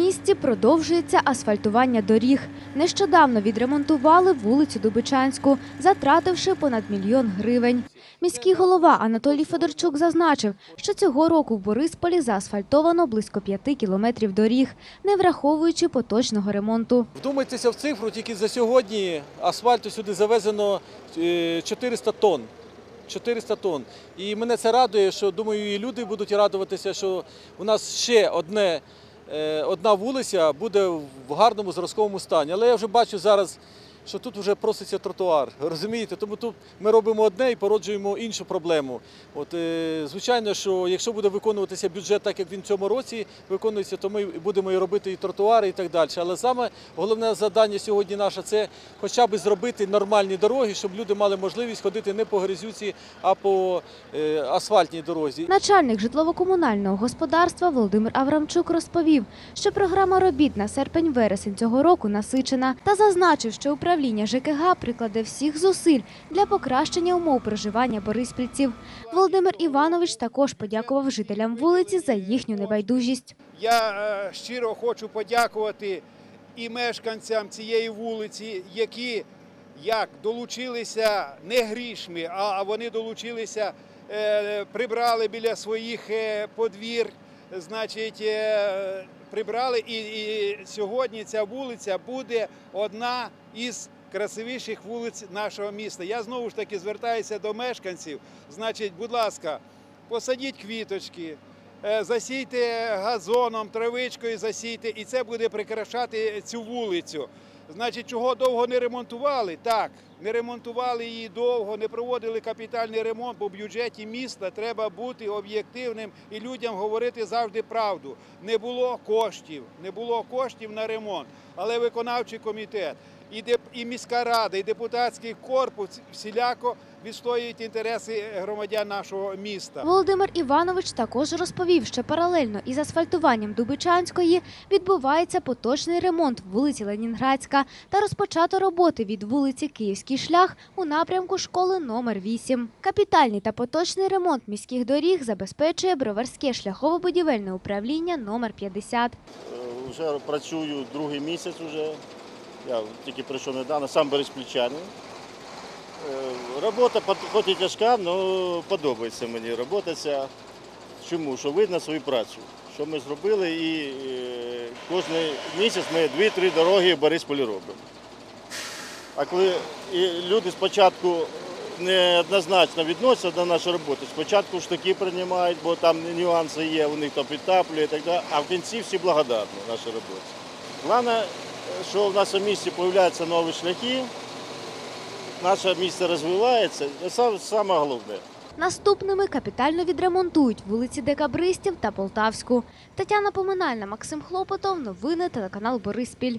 місті продовжується асфальтування доріг. Нещодавно відремонтували вулицю Дубичанську, затративши понад мільйон гривень. Міський голова Анатолій Федорчук зазначив, що цього року в Борисполі заасфальтовано близько п'яти кілометрів доріг, не враховуючи поточного ремонту. Вдумайтеся в цифру, тільки за сьогодні асфальту сюди завезено е, 400 тонн. 400 тонн. І мене це радує, що думаю, і люди будуть радуватися, що у нас ще одне, е, одна вулиця буде в гарному зразковому стані. Але я вже бачу зараз, що тут вже проситься тротуар. Розумієте? Тому тут ми робимо одне і породжуємо іншу проблему. От, е, звичайно, що якщо буде виконуватися бюджет так, як він в цьому році виконується, то ми будемо і робити і тротуари, і так далі. Але саме головне завдання сьогодні наше це хоча б зробити нормальні дороги, щоб люди мали можливість ходити не по грязюці, а по е, асфальтній дорозі. Начальник житлово-комунального господарства Володимир Аврамчук розповів, що програма робіт на серпень-вересень цього року насичена та зазначив, що управління ЖКГ прикладе всіх зусиль для покращення умов проживання бориспільців. Володимир Іванович також подякував жителям вулиці за їхню небайдужість. Я е, щиро хочу подякувати і мешканцям цієї вулиці, які як долучилися не грішми, а вони долучилися, е, прибрали біля своїх е, подвір, значить, прибрали. І, і сьогодні ця вулиця буде одна із красивіших вулиць нашого міста. Я знову ж таки звертаюся до мешканців. Значить, будь ласка, посадіть квіточки, е, засійте газоном, травичкою засійте, і це буде прикрашати цю вулицю. Значить, чого довго не ремонтували? Так, не ремонтували її довго, не проводили капітальний ремонт, бо в бюджеті міста треба бути об'єктивним і людям говорити завжди правду. Не було коштів, не було коштів на ремонт, але виконавчий комітет. І, міська рада, і депутатський корпус всіляко відстоюють інтереси громадян нашого міста. Володимир Іванович також розповів, що паралельно із асфальтуванням Дубичанської відбувається поточний ремонт вулиці Ленінградська та розпочато роботи від вулиці Київський шлях у напрямку школи номер 8. Капітальний та поточний ремонт міських доріг забезпечує Броварське шляхово-будівельне управління номер 50. Е, Вже працюю другий місяць вже. Я тільки прийшов недавно, сам березплічанин. Е, Робота хоч і тяжка, але подобається мені робота. Чому? Що видно свою працю. Що ми зробили і е, кожен місяць ми дві-три дороги в Борисполі робимо. А коли люди спочатку неоднозначно відносяться до нашої роботи, спочатку штуки приймають, бо там нюанси є, у них то підтаплює і так далі, а в кінці всі благодарні нашій роботі. Головне, що в нашому місті з'являються нові шляхи, наше місто розвивається, це саме- головне. Наступними капітально відремонтують вулиці Декабристів та Полтавську. Тетяна Поминальна, Максим Хлопотов. Новини телеканал Бориспіль.